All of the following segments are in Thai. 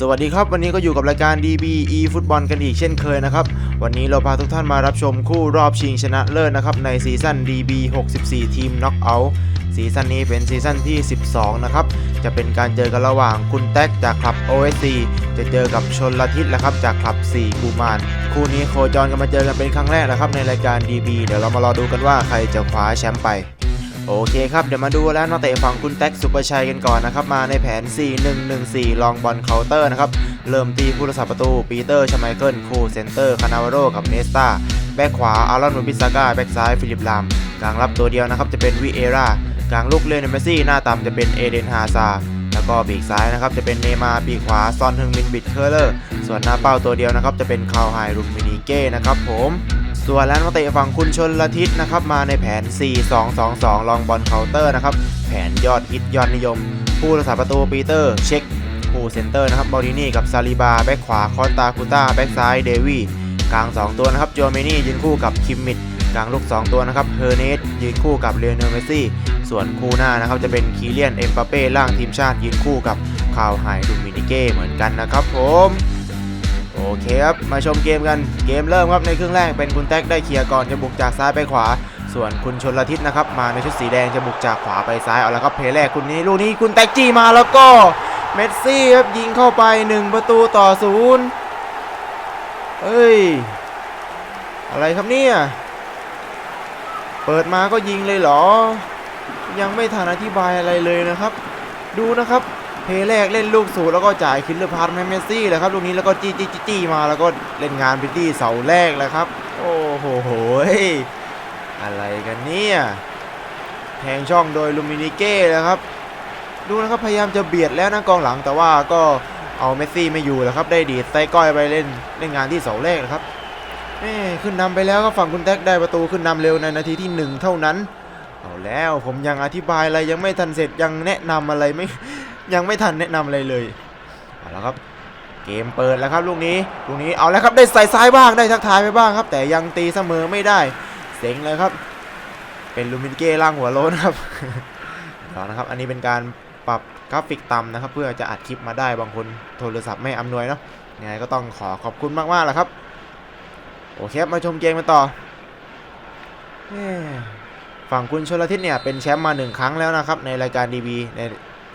สวัสดีครับวันนี้ก็อยู่กับรายการ DBE ฟุตบอลกันอีกเช่นเคยนะครับ วันนี้เราพาทุกท่านมารับชมคู่รอบชิงชนะเลิศนะครับในซีซั่น DB 64 ทีมน็อกเอาท์ซีซั่นนี้เป็นซีซั่นที่ 12 นะครับ จะเป็นการเจอกันระหว่างคุณแท็กจากคลับ OSC จะเจอกับชนละทิศนะครับ จากคลับ 4 กูมาน คู่นี้โคจรกันมาเจอกันเป็นครั้งแรกนะครับในรายการ DB เดี๋ยวเรามารอดูกันว่าใครจะคว้าแชมป์ไป โอเคครับ เดี๋ยวมาดูแล้วนักเตะฝั่งคุณแท็กสุประชัยกันก่อนนะครับ มาในแผน 4-1-1-4 ลองบอลเคาน์เตอร์นะครับ เริ่มตีผู้รักษาประตู ปีเตอร์ชไมเคิลคูเซนเตอร์ คานาวาโรกับเนสตาแบ็คขวา อารอนมูบิสซาก้าแบ็คซ้าย ฟิลิปลาม กลางรับตัวเดียวนะครับ จะเป็นวิเอรากลางลูกเล่นเมสซี่ หน้าต่ำจะเป็นเอเดนฮาซาแล้วก็ปีกซ้ายนะครับจะเป็นเนมาปีกขวาซอนฮึงมินบิดเคอร์เลอร์ ส่วนหน้าเป้าตัวเดียวนะครับจะเป็นคาวไฮรุมมินิเก้นะครับผม ส่วนแล้วนักเตะฝั่งคุณชนละทิศนะครับมาในแผน 4-2-2-2 ลองบอลเคาน์เตอร์นะครับแผนยอดฮิตยอดนิยม ผู้รักษาประตูปีเตอร์เช็คผู้เซนเตอร์นะครับบอดินี่กับซาลิบาแบ็คขวาคอสตาคูต้าแบ็คซ้ายเดวี่กลาง 2 ตัวนะครับโจเมนี่ยืนคู่กับคิมมิดกลางลูก 2 ตัวนะครับเฮอร์เนสยืนคู่กับเลโอเนลเมซี่ ส่วนคู่หน้านะครับจะเป็นคีเลียนเอ็มปาเป้ล่างทีมชาติยืนคู่กับคาวไฮดูมินิเก้เหมือนกันนะครับผม โอเคครับมาชมเกมกันเกมเริ่มครับในครึ่งแรกเป็นคุณแท็กได้เคลียร์ก่อนจะบุกจากซ้ายไปขวา ส่วนคุณชนละทิศนะครับมาในชุดสีแดงจะบุกจากขวาไปซ้ายเอาละครับเพลย์แรกคุณนี้ลูกนี้คุณแท็กจี้มาแล้วก็เมสซี่ครับยิงเข้าไป 1 ประตูต่อศูนย์เฮ้ย อะไรครับเนี่ย เปิดมาก็ยิงเลยเหรอ ยังไม่ทันอธิบายอะไรเลยนะครับ ดูนะครับ เพลย์แรกเล่นลูกสูตรแล้วก็จ่ายคิลเลอร์พาร์ทให้เมสซี่เลยครับลูกนี้แล้วก็จี้จี้จี้มาแล้วก็เล่นงานไปที่เสาแรกเลยครับ โอ้โหโหยอะไรกันเนี่ยแทงช่องโดยลูมินิเก้นะครับ ดูนะครับพยายามจะเบียดแล้วนะกองหลังแต่ว่าก็เอาเมสซี่ไม่อยู่แล้วครับ ได้ดีดไส้ก้อยไปเล่นเล่นงานที่เสาแรกนะครับแม่ขึ้นนำไปแล้วก็ฝั่งคุณแท็กได้ประตูขึ้นนำเร็วในนาทีที่หนึ่งเท่านั้น เอาแล้วผมยังอธิบายอะไรยังไม่ทันเสร็จยังแนะนำอะไรไม่ ยังไม่ทันแนะนำอะไรเลยเอาละครับเกมเปิดแล้วครับลูกนี้ลูกนี้เอาแล้วครับได้ใส่ซ้ายบ้างได้ทักทายไปบ้างครับ แต่ยังตีเสมอไม่ได้เซ็งเลยครับ เป็นลูมินเก้ล่างหัวโล้นครับเอานะครับ อันนี้เป็นการปรับกราฟิกต่ำนะครับ เพื่อจะอัดคลิปมาได้บางคนโทรศัพท์ไม่อำนวยเนาะยังไงก็ต้องขอขอบคุณมากๆแหละครับโอเคมาชมเกมกันต่อฝั่งคุณชลทิศเนี่ยเป็นแชมป์มาหนึ่งครั้งแล้วนะครับในรายการ DB ใน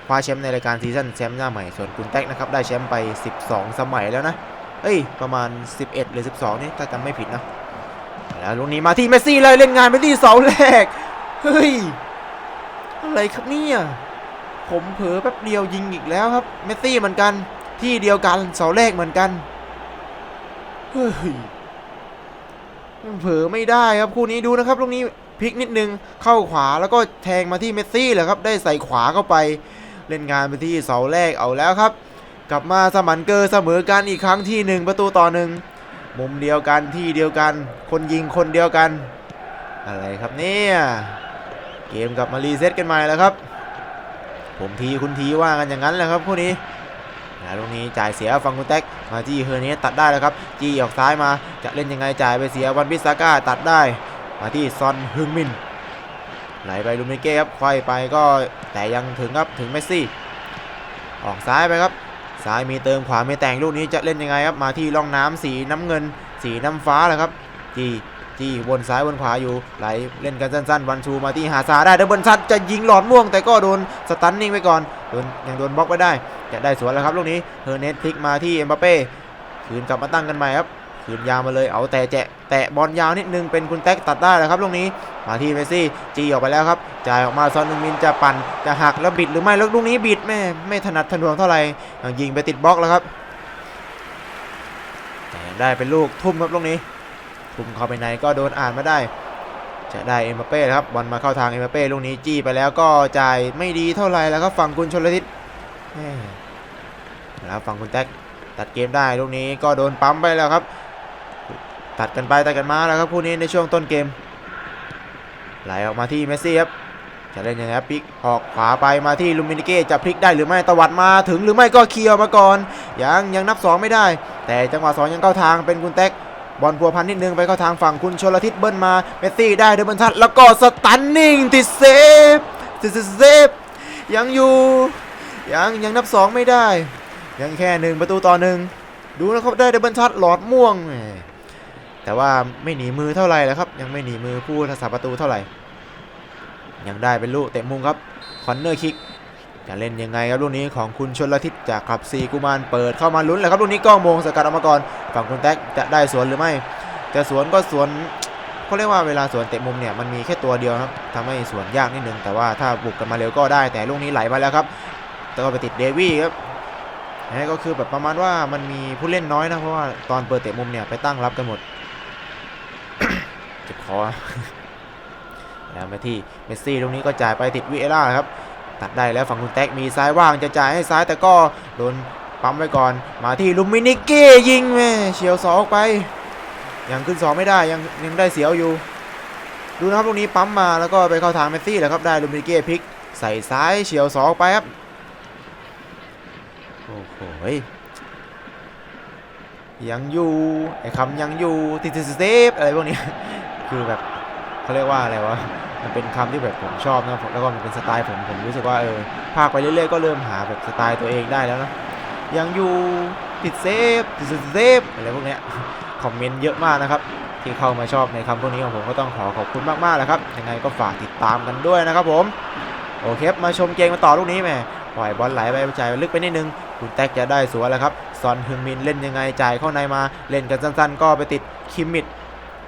คว้าแชมป์ในรายการซีซั่นแชมป์หน้าใหม่ ส่วนคุณแท็กนะครับได้แชมป์ไป 12 สมัยแล้วนะ เอ้ย ประมาณ 11 หรือ 12 นี่ถ้าจำไม่ผิดนะ แล้วลูกนี้มาที่เมสซี่เลยเล่นงานไปที่เสาแรก เฮ้ย อะไรครับเนี่ยผมเผลอแป๊บเดียวยิงอีกแล้วครับ เมสซี่เหมือนกันที่เดียวกันเสาแรกเหมือนกันเฮ้ยเผลอไม่ได้ครับคู่นี้ดูนะครับลูกนี้พลิกนิดนึงเข้าขวาแล้วก็แทงมาที่เมสซี่แหละครับ ได้ใส่ขวาเข้าไป เล่นงานไปที่เสาแรกเอาแล้วครับ กลับมาสมันเกอร์เสมอกันอีกครั้งที่หนึ่งประตูต่อหนึ่งมุมเดียวกันที่เดียวกัน คนยิงคนเดียวกัน อะไรครับเนี่ยเกมกลับมารีเซ็ตกันใหม่แล้วครับ ผมทีคุณทีว่ากันอย่างนั้นแหละครับคู่นี้แล้วตรงนี้จ่ายเสียฟังคุณแท็กมาที่เฮอร์เนสตัดได้แล้วครับ จี้ออกซ้ายมาจะเล่นยังไงจ่ายไปเสียวันพิซาก้าตัดได้ มาที่ซอนฮึงมิน ไหลไปลูมิเก้ครับควายไปก็แต่ยังถึงครับถึงเมสซี่ ออกซ้ายไปครับซ้ายมีเติมขวามีแต่งลูกนี้จะเล่นยังไงครับมาที่ร่องน้ำสีน้ำเงิน สีน้ำฟ้าแหละครับจีจีวนซ้ายวนขวาอยู่ไหลเล่นกันสั้นๆวันชูมาที่หาซาได้เดบเบิลซัดจะยิงหลอดม่วง แต่ก็โดนสตันนิ่งไปก่อนโดนยังโดนบล็อกไปได้ จะได้สวนแล้วครับลูกนี้เฮอร์เนสพลิกมาที่เอ็มบัปเป้คืนกลับมาตั้งกันใหม่ครับ คืนยาวมาเลยเอาแต่แจะแตะบอลยาวนิดนึงเป็นคุณแท็กตัดได้แล้วครับลูกนี้มาที่เมซี่จีออกไปแล้วครับจ่ายออกมาซอนนึงมินจะปั่นจะหักแล้วบิดหรือไม่แล้วลูกนี้บิดแม่ไม่ถนัดถนวงเท่าไหร่ยิงไปติดบล็อกแล้วครับแต่ได้เป็นลูกทุ่มครับลูกนี้ทุ่มเข้าไปในก็โดนอ่านมาได้ จะได้เอ็มบัปเป้ครับบอลมาเข้าทางเอ็มบัปเป้ลูกนี้จี้ไปแล้วก็จ่ายไม่ดีเท่าไหร่แล้วครับฝั่งคุณชลทิศแล้วฝั่งคุณแท็กตัดเกมได้ลูกนี้ก็โดนปั๊มไปแล้วครับ ตัดกันไปตัดกันมาแล้วครับคู่นี้ในช่วงต้นเกม ไหลออกมาที่เมสซี่ครับจะเล่นยังไงครับพลิกออกขวาไปมาที่ลูมินิเก้จะพลิกได้หรือไม่ตวัดมาถึงหรือไม่ก็เคลียร์มาก่อน ยังยังนับ 2 ไม่ได้ แต่จังหวะ2ยังเข้าทางเป็นคุณแท็กบอลพัวพันนิดนึงไปเข้าทางฝั่งคุณชลทิศเบิ้ลมาเมสซี่ได้เดบันทัดแล้วก็สตันนิ่งติดเซฟติดเซฟยังอยู่ยังยังนับ 2 ไม่ได้ ยังแค่หนึ่งประตูต่อหนึ่งดูนะครับได้ดับเบิลทัชหลอดม่วง แต่ว่าไม่หนีมือเท่าไหร่แล้วครับ ยังไม่หนีมือผู้รักษาประตูเท่าไหร่ ยังได้เป็นลูกเตะมุมครับคอนเนอร์คิกจะเล่นยังไงครับลูกนี้ของคุณชนละทิศจากขับซีกุมารเปิดเข้ามาลุ้นเลยครับลูกนี้ก้องมงสกัดออกมาก่อนฝั่งคุณแท็กจะได้สวนหรือไม่จะสวนก็สวนเขาเรียกว่าเวลาสวนเตะมุมเนี่ยมันมีแค่ตัวเดียวครับทำให้สวนยากนิดนึงแต่ว่าถ้าบุกกันมาเร็วก็ได้แต่ลูกนี้ไหลมาแล้วครับ แต่ก็ไปติดเดวี่ครับนี่ก็คือแบบประมาณว่ามันมีผู้เล่นน้อยนะเพราะว่าตอนเปิดเตะมุมเนี่ยไปตั้งรับกันหมด จ็บคอแล้วมาที่เมสซี่ตรงนี้ก็จ่ายไปติดวิเอล่าครับ ตัดได้แล้วฝั่งคุณแท็กมีซ้ายว่างจะจ่ายให้ซ้ายแต่ก็โดนปั๊มไว้ก่อน มาที่ลูมินิเก้ยิงแม่เฉียวสองออกไป ยังขึ้นสองไม่ได้ยังยังได้เสียวอยู่ ดูนะครับตรงนี้ปั๊มมาแล้วก็ไปเข้าทางเมสซี่แหละครับได้ลูมินิเก้พลิกใส่ซ้ายเฉียวสองออกไปครับโอ้โหยังอยู่ไอ้คำยังอยู่ติดติดเซฟอะไรพวกนี้ คือแบบเขาเรียกว่าอะไรวะมันเป็นคำที่แบบผมชอบนะแล้วก็มันเป็นสไตล์ผมผมรู้สึกว่าเออภาคไปเรื่อยๆก็เริ่มหาแบบสไตล์ตัวเองได้แล้วนะยังอยู่ติดเซฟติดเซฟอะไรพวกเนี้ยคอมเมนต์เยอะมากนะครับ ที่เข้ามาชอบในคำพวกนี้ของผมก็ต้องขอขอบคุณมากๆแหละครับยังไงก็ฝากติดตามกันด้วยนะครับผมโอเคมาชมเกมกันต่อลูกนี้แหม่ปล่อยบอลไหลไปจ่ายลึกไปนิดนึงคุณแท็กจะได้สวนแล้วครับซอนฮึงมินเล่นยังไงจ่ายเข้าในมาเล่นกันสั้นๆ ก็ไปติดคิมมิด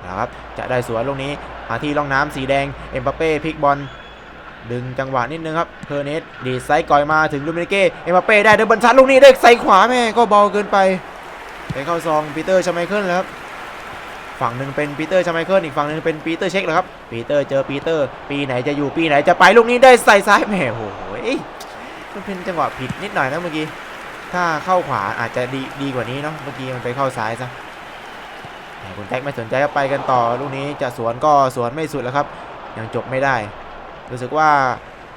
นะครับจะได้สวนลูกนี้มาที่ร่องน้ำสีแดงเอ็มบัปเป้พลิกบอลดึงจังหวะนิดนึงครับเพอร์เนสดีดไซด์ก่อยมาถึงลูมินิเก้เอ็มบัปเป้ได้เดินบอลชัดลูกนี้ได้ใส่ขวาแม่ก็เบาเกินไปไปเข้าซองปีเตอร์ชาไมเคิลแล้วครับฝั่งหนึ่งเป็นปีเตอร์ชาไมเคิลอีกฝั่งหนึ่งเป็นปีเตอร์เช็คแล้วครับปีเตอร์เจอปีเตอร์ ปีไหนจะอยู่ปีไหนจะไปลูกนี้ได้ใส่ซ้ายแหม่โอ้โหมันเป็นจังหวะผิดนิดหน่อยนะเมื่อกี้ถ้าเข้าขวาอาจจะดีดีกว่านี้เนาะเมื่อกี้มันไปเข้าซ้ายซะ คุณแท็กไม่สนใจก็ไปกันต่อลูกนี้จะสวนก็สวนไม่สุดแล้วครับ ยังจบไม่ได้ รู้สึกว่า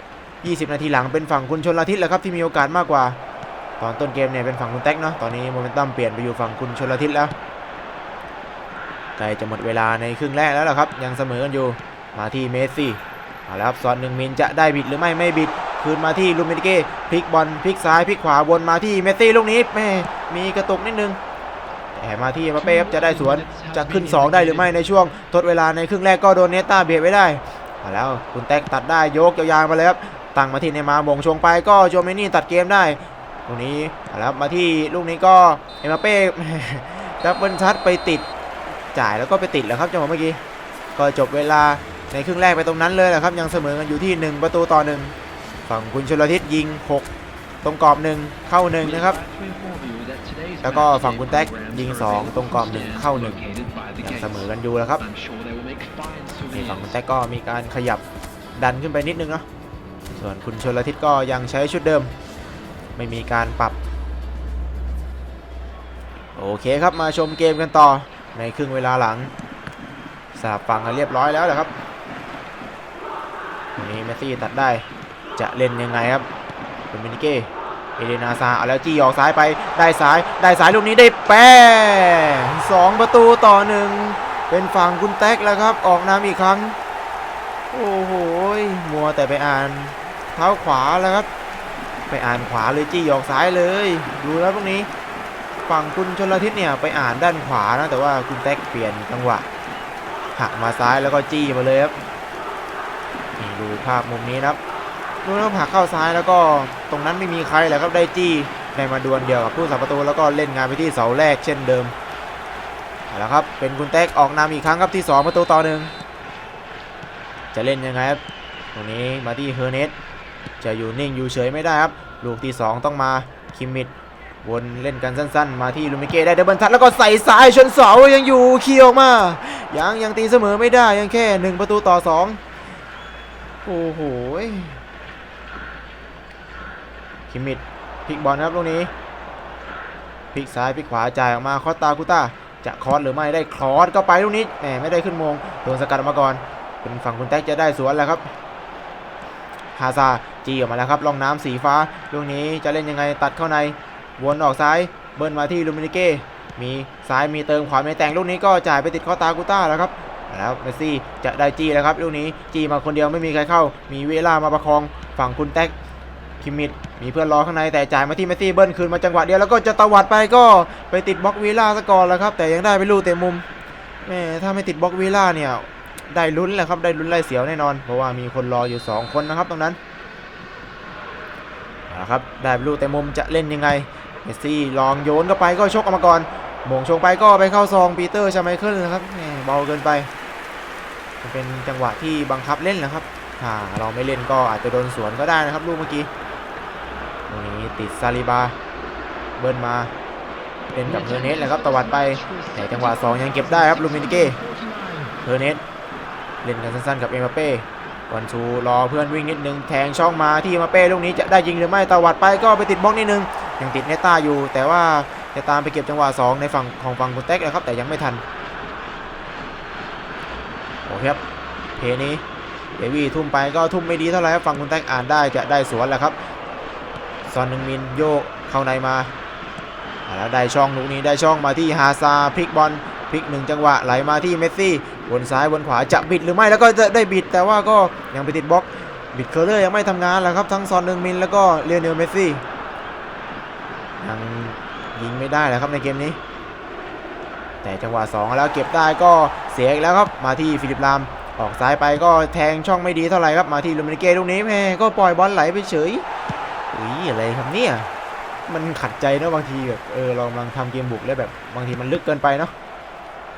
20 นาทีหลังเป็นฝั่งคุณชนละทิศแหละครับที่มีโอกาสมากกว่า ตอนต้นเกมเนี่ยเป็นฝั่งคุณแท็กเนาะตอนนี้โมเมนตัมเปลี่ยนไปอยู่ฝั่งคุณชนละทิศแล้วใกล้จะหมดเวลาในครึ่งแรกแล้วล่ะครับ ยังเสมอกันอยู่มาที่เมสซี่เอาละครับซอนหนึ่งมินจะได้บิดหรือไม่ไม่บิดคืนมาที่ลูมินิเก้พลิกบอลพลิกซ้ายพลิกขวาวนมาที่เมสซี่ลูกนี้แม่มีกระตุกนิดนึง แต่มาที่มาเป้ครับจะได้สวนจะขึ้น 2 ได้หรือไม่ในช่วงทดเวลาในครึ่งแรกก็โดนเนต้าเบียดไว้ได้มาแล้วคุณแท็กตัดได้ยกยาวๆมาเลยครับตั้งมาที่เนมาบ่งชงไปก็โจเมนี่ตัดเกมได้ตรงนี้มาแล้วมาที่ลูกนี้ก็เอ็มบัปเป้ดับเบิลชัดไปติดจ่ายแล้วก็ไปติดแล้วครับจังหวะเมื่อกี้ ก็จบเวลาในครึ่งแรกไปตรงนั้นเลยแหละครับ ยังเสมอกันอยู่ที่ 1 ประตูต่อหนึ่งฝั่งคุณชลทิศยิง 6 ตรงกรอบหนึ่งเข้าหนึ่งนะครับ แล้วก็ฝั่งคุณแท็กยิง 2 ตรงกรอบหนึ่งเข้าหนึ่งยังเสมอกันอยู่แล้วครับนี่ฝั่งคุณแท็กก็มีการขยับดันขึ้นไปนิดนึงเนาะส่วนคุณชนละทิศก็ยังใช้ชุดเดิม ไม่มีการปรับ โอเคครับมาชมเกมกันต่อในครึ่งเวลาหลังสาบฟังกันเรียบร้อยแล้วแหละครับนนี้เมสซี่ตัดได้จะเล่นยังไงครับเป็นมินิเก้ เอเลนาซาเอาแล้วจี้ออกซ้ายไปได้ซ้ายได้ซ้ายลูกนี้ได้แป้สองประตูต่อหนึ่งเป็นฝั่งคุณแท็กแล้วครับ ออกนำอีกครั้ง โอ้โหยมัวแต่ไปอ่านเท้าขวาแล้วครับ ไปอ่านขวาเลยจี้ออกซ้ายเลย ดูแล้วพวกนี้ ฝั่งคุณชนละทิศเนี่ยไปอ่านด้านขวานะแต่ว่าคุณแท็กเปลี่ยนจังหวะหักมาซ้ายแล้วก็จี้มาเลยครับดูภาพมุมนี้นะครับ ดูแล้วหักเข้าซ้ายแล้วก็ตรงนั้นไม่มีใครแหละครับได้จี้ได้มาดวลเดียวกับผู้สับประตูแล้วก็เล่นงานไปที่เสาแรกเช่นเดิมเอาละครับเป็นคุณแท็กออกนำอีกครั้งครับที่ 2 ประตูต่อหนึ่งจะเล่นยังไงครับตรงนี้มาที่เฮอร์เนสจะอยู่นิ่งอยู่เฉยไม่ได้ครับลูกที่ 2 ต้องมาคิมมิดวนเล่นกันสั้นๆ มาที่ลูมิเก้ได้เดบบันทัดแล้วก็ใส่ซ้ายชนเสายังอยู่เคียวมายังยังตีเสมอไม่ได้ยังแค่ 1 ประตูต่อ 2 โอ้โห คิมมิดพลิกบอลครับลูกนี้พลิกซ้ายพลิกขวาจ่ายออกมาคอสตาคุต้าจะคอสหรือไม่ได้คอสก็ไปลูกนี้แหมไม่ได้ขึ้นมงโดนสกัดออกมาก่อน เป็นฝั่งคุณแท็กจะได้สวนแล้วครับฮาซาจีออกมาแล้วครับลองน้ำสีฟ้าลูกนี้จะเล่นยังไงตัดเข้าในวนออกซ้ายเบิ้ลมาที่ลูมินิเก้มีซ้ายมีเติมขวามีแต่งลูกนี้ก็จ่ายไปติดคอสตาคุต้าแล้วครับแล้วเมสซี่จะได้จีแล้วครับลูกนี้จีมาคนเดียวไม่มีใครเข้า มีเวลามาประคองฝั่งคุณแท็ก คิมมิดมีเพื่อนรอข้างในแต่จ่ายมาที่เมสซี่เบิ้ลคืนมาจังหวะเดียวแล้วก็จะตวัดไปก็ไปติดบล็อกวีล่าซะก่อนแล้วครับ แต่ยังได้ไปลูกเตะมุมแม่ถ้าไม่ติดบล็อกวีล่าเนี่ยได้ลุ้นแหละครับได้ลุ้นไล่เสียวแน่นอน เพราะว่ามีคนรออยู่ 2 คนนะครับตรงนั้นเอาละครับได้ลูกเตะมุมจะเล่นยังไงเมสซี่ลองโยนเข้าไปก็ชกออกมาก่อนโมงชงไปก็ไปเข้าซองปีเตอร์ชาไมเคิลนะครับเบาเกินไปเป็นจังหวะที่บังคับเล่นนะครับถ้าเราไม่เล่นก็อาจจะโดนสวนก็ได้นะครับลูกเมื่อกี้ นี้ติดซาลิบา เบิ้ลมาเล่นกับเฮอร์เนสเลยครับตวัดไปแต่จังหวะ2ยังเก็บได้ครับลูมินิเก้เฮอร์เนสเล่นกันสั้นๆกับเอมบัปเป้ก่อนชูรอเพื่อนวิ่งนิดนึงแทงช่องมาที่เอมบัปเป้ลูกนี้จะได้ยิงหรือไม่ตวัดไปก็ไปติดบล็อกนิดนึงยังติดเนต้าอยู่ แต่ว่าจะตามไปเก็บจังหวะ2ในฝั่งของฝั่งคุณเต็กนะครับแต่ยังไม่ทันโอเคครับเพนี้เดวี่ทุ่มไปก็ทุ่มไม่ดีเท่าไหร่ครับฝั่งคุณแท็กอ่านได้จะได้สวนแหละครับ ซอนหนึ่งมินโยกเข้าในมาแล้วได้ช่องลูกนี้ได้ช่องมาที่ฮาซาพลิกบอลพลิกหนึ่งจังหวะไหลมาที่เมสซี่บนซ้ายบนขวาจะบิดหรือไม่แล้วก็จะได้บิดแต่ว่าก็ยังไปติดบล็อกบิดเคอร์เลอร์ยังไม่ทำงานแหละครับทั้งซอนหนึ่งมินแล้วก็เลียนเนลเมสซี่ยังยิงไม่ได้แหละครับในเกมนี้ แต่จังหวะ2แล้วเก็บได้ก็เสียอีกแล้วครับมาที่ฟิลิปลามออกซ้ายไปก็แทงช่องไม่ดีเท่าไหร่ครับมาที่ลูมินิเก้ลูกนี้แม่ก็ปล่อยบอลไหลไปเฉย อุ้ยอะไรครับเนี่ยมันขัดใจเนอะบางทีแบบเออเรากำลังทำเกมบุกแล้วแบบบางทีมันลึกเกินไปเนาะ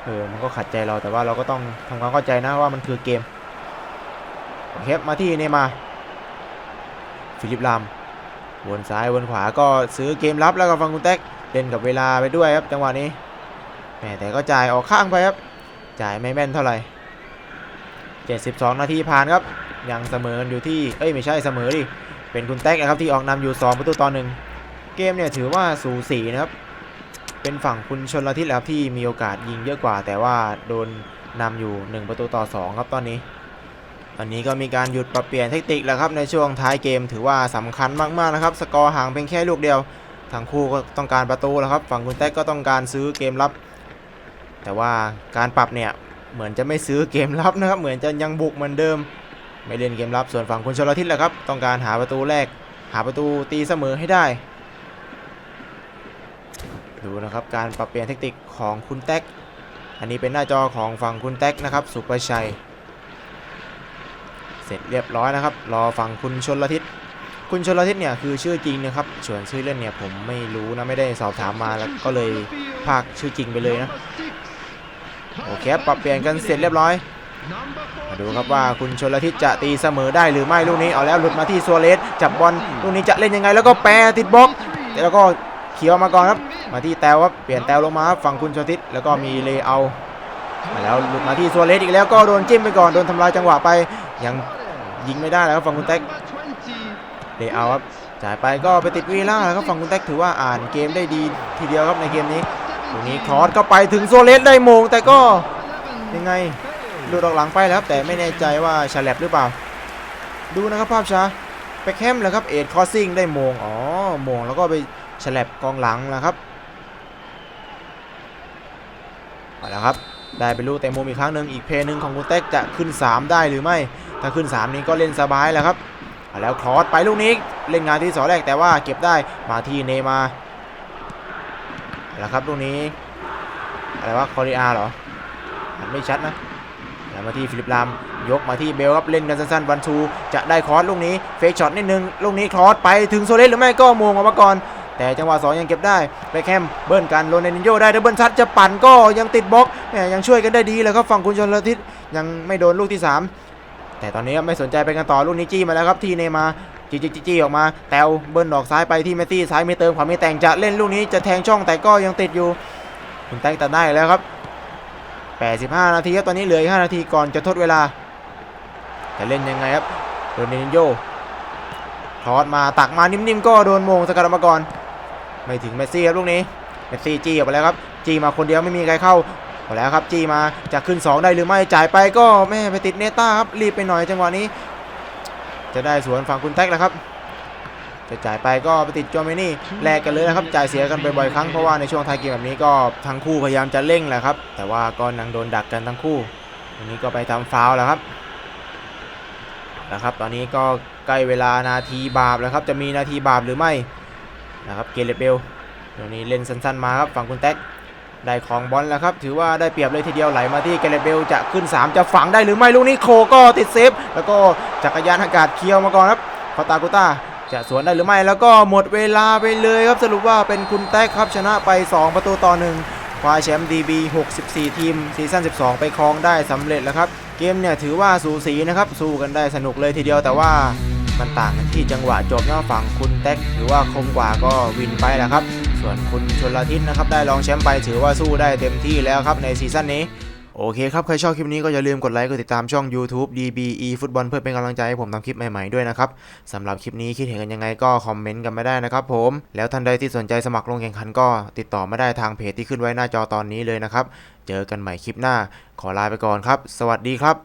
เออมันก็ขัดใจเราแต่ว่าเราก็ต้องทำความเข้าใจนะว่ามันคือเกมโอเคมาที่เนมาฟิลิปลามวนซ้ายวนขวาก็ซื้อเกมรับแล้วก็ฟังคุณแท็กเล่นกับเวลาไปด้วยครับจังหวะนี้แหมแต่ก็จ่ายออกข้างไปครับจ่ายไม่แม่นเท่าไหร่ 72 นาทีผ่านครับยังเสมออยู่ที่เอ้ยไม่ใช่เสมอดิ เป็นคุณแท็กนะครับที่ออกนำอยู่ 2 ประตูต่อหนึ่งเกมเนี่ยถือว่าสูสีนะครับ เป็นฝั่งคุณชนละทิศและครับที่มีโอกาสยิงเยอะกว่า แต่ว่าโดนนำอยู่ 1 ประตูต่อ 2 ครับตอนนี้ตอนนี้ก็มีการหยุดปรับเปลี่ยนเทคนิคแล้วครับในช่วงท้ายเกมถือว่าสำคัญมากๆนะครับ สกอร์ห่างเพียงแค่ลูกเดียวทั้งคู่ก็ต้องการประตูแล้วครับ ฝั่งคุณแท็กก็ต้องการซื้อเกมรับ แต่ว่าการปรับเนี่ยเหมือนจะไม่ซื้อเกมรับนะครับ เหมือนจะยังบุกเหมือนเดิม ไม่เล่นเกมรับส่วนฝั่งคุณชลทิศแหละครับ ต้องการหาประตูแรก หาประตูตีเสมอให้ได้ ดูนะครับการปรับเปลี่ยนเทคนิคของคุณแท็ก อันนี้เป็นหน้าจอของฝั่งคุณแท็กนะครับ สุประชัย เสร็จเรียบร้อยนะครับ รอฝั่งคุณชนลทิศคุณชนลทิศเนี่ยคือชื่อจริงนะครับ ส่วนชื่อเล่นเนี่ยผมไม่รู้นะไม่ได้สอบถามมาแล้วก็เลยพากชื่อจริงไปเลยนะ โอเคปรับเปลี่ยนกันเสร็จเรียบร้อย มาดูครับว่าคุณชนละทิศจะตีเสมอได้หรือไม่ลูกนี้เอาแล้วหลุดมาที่ซัวเรสจับบอลลูกนี้จะเล่นยังไง แล้วก็แปรติดบล็อกแล้วก็เขียวมาก่อนครับ มาที่แตวครับเปลี่ยนแตวลงมาฝั่งคุณชนละทิศแล้วก็มีเลเอามาแล้วหลุดมาที่ซัวเรสอีกแล้วก็โดนจิ้มไปก่อนโดนทำลายจังหวะไปยังยิงไม่ได้แล้วครับฝั่งคุณแท็กเลเอาครับจ่ายไปก็ไปติดวีล่าแล้วครับฝั่งคุณแท็กถือว่าอ่านเกมได้ดีทีเดียวครับในเกมนี้ตรงนี้คอร์สเข้าไปถึงโซเลสได้โมงแต่ก็ยังไง หลุดออกหลังไปแล้วครับแต่ไม่แน่ใจว่าฉลับหรือเปล่า ดูนะครับภาพช้าไปแคมเลยครับเอ็ดคอสซิ่งได้โมงอ๋อโมงแล้วก็ไปฉลับกองหลังนะครับเอาละครับได้ไปลูกเตะมุมอีกครั้งหนึ่งอีกเพย์หนึ่งของคุณแท็กจะขึ้น 3 ได้หรือไม่ ถ้าขึ้น 3 นี้ก็เล่นสบายแล้วครับเอาแล้วครอสไปลูกนี้เล่นงานที่สอแรกแต่ว่าเก็บได้มาที่เนมาเอาละครับลูกนี้อะไรวะคอริอาเหรออ่านไม่ชัดนะ มาที่ฟิลิปลามยกมาที่เบลครับเล่นกันสั้นๆวันชูจะได้ครอสลูกนี้เฟกช็อตนิดนึงลูกนี้ครอสไปถึงโซเลสหรือไม่ก็มงออกมาก่อน แต่จังหวะสองยังเก็บได้ไปแคมเบิ้ลกันโรนันโยได้ดับเบิลชัดจะปั่นก็ยังติดบล็อกแหมยังช่วยกันได้ดีเลยครับฝั่งคุณชนละทิศยังไม่โดนลูกที่สามแต่ตอนนี้ไม่สนใจไปกันต่อลูกนี้จี้มาแล้วครับที่เนย์มาจี้จี้จี้จี้ออกมา แตวเบิ้ลดอกซ้ายไปที่เมสซี่ซ้ายไม่เติมขวาไม่แต่งจะเล่นลูกนี้จะแทงช่องแต่ก็ยังติดอยู่คุณแตงตัดได้แล้วครับ 85 นาทีครับตอนนี้เหลืออีก5นาทีก่อนจะทดเวลาจะเล่นยังไงครับโรนินโยคลอสมาตักมานิ่มๆก็โดนโมงสกัดออกมาก่อนไม่ถึงเมสซี่ครับลูกนี้เมสซี่จี้ออกไปแล้วครับจี้มาคนเดียวไม่มีใครเข้าเอาแล้วครับจี้มาจะขึ้น 2 ได้หรือไม่จ่ายไปก็แม่ไปติดเนต้าครับรีบไปหน่อยจังหวะนี้ จะได้สวนฝั่งคุณแท็กแล้วครับ จะจ่ายไปก็ไปติดจอมินี่แลกกันเลยนะครับจ่ายเสียกันบ่อยๆครั้งเพราะว่าในช่วงท้ายเกมแบบนี้ก็ทั้งคู่พยายามจะเร่งแหละครับ แต่ว่าก็ยังโดนดักกันทั้งคู่วันนี้ก็ไปทำฟาวล์แล้วครับนะครับ ตอนนี้ก็ใกล้เวลานาทีบาปแล้วครับ จะมีนาทีบาปหรือไม่นะครับเกเรตเบลตรงนี้เล่นสั้นๆมาครับฝั่งคุณแท็กได้ของบอลแล้วครับ ถือว่าได้เปรียบเลยทีเดียวไหลมาที่เกเรตเบลจะขึ้น 3 จะฝังได้หรือไม่ลูกนี้โคก็ติดเซฟแล้วก็จักรยานอากาศเคียวมาก่อนครับคอตากุต้า จะสวนได้หรือไม่แล้วก็หมดเวลาไปเลยครับสรุปว่าเป็นคุณแท็กครับชนะไป 2 ประตูต่อหนึ่งคว้าแชมป์ DB 64 ทีมซีซั่น12 ไปครองได้สำเร็จแล้วครับเกมเนี่ยถือว่าสูสีนะครับสู้กันได้สนุกเลยทีเดียวแต่ว่ามันต่างกันที่จังหวะจบเนะฝั่งคุณแท็กถือว่าคมกว่าก็วินไปแหละครับ ส่วนคุณชนละทิศนะครับได้รองแชมป์ไปถือว่าสู้ได้เต็มที่แล้วครับในซีซั่นนี้ โอเคครับ ใครชอบคลิปนี้ก็อย่าลืมกดไลค์กดติดตามช่อง YouTube DBE ฟุตบอลเพื่อเป็นกำลังใจให้ผมทำคลิปใหม่ๆด้วยนะครับสำหรับคลิปนี้คิดเห็นกันยังไงก็คอมเมนต์กันมาได้นะครับผม แล้วท่านใดที่สนใจสมัครลงแข่งขันก็ติดต่อมาได้ทางเพจที่ขึ้นไว้หน้าจอตอนนี้เลยนะครับ เจอกันใหม่คลิปหน้า ขอลาไปก่อนครับ สวัสดีครับ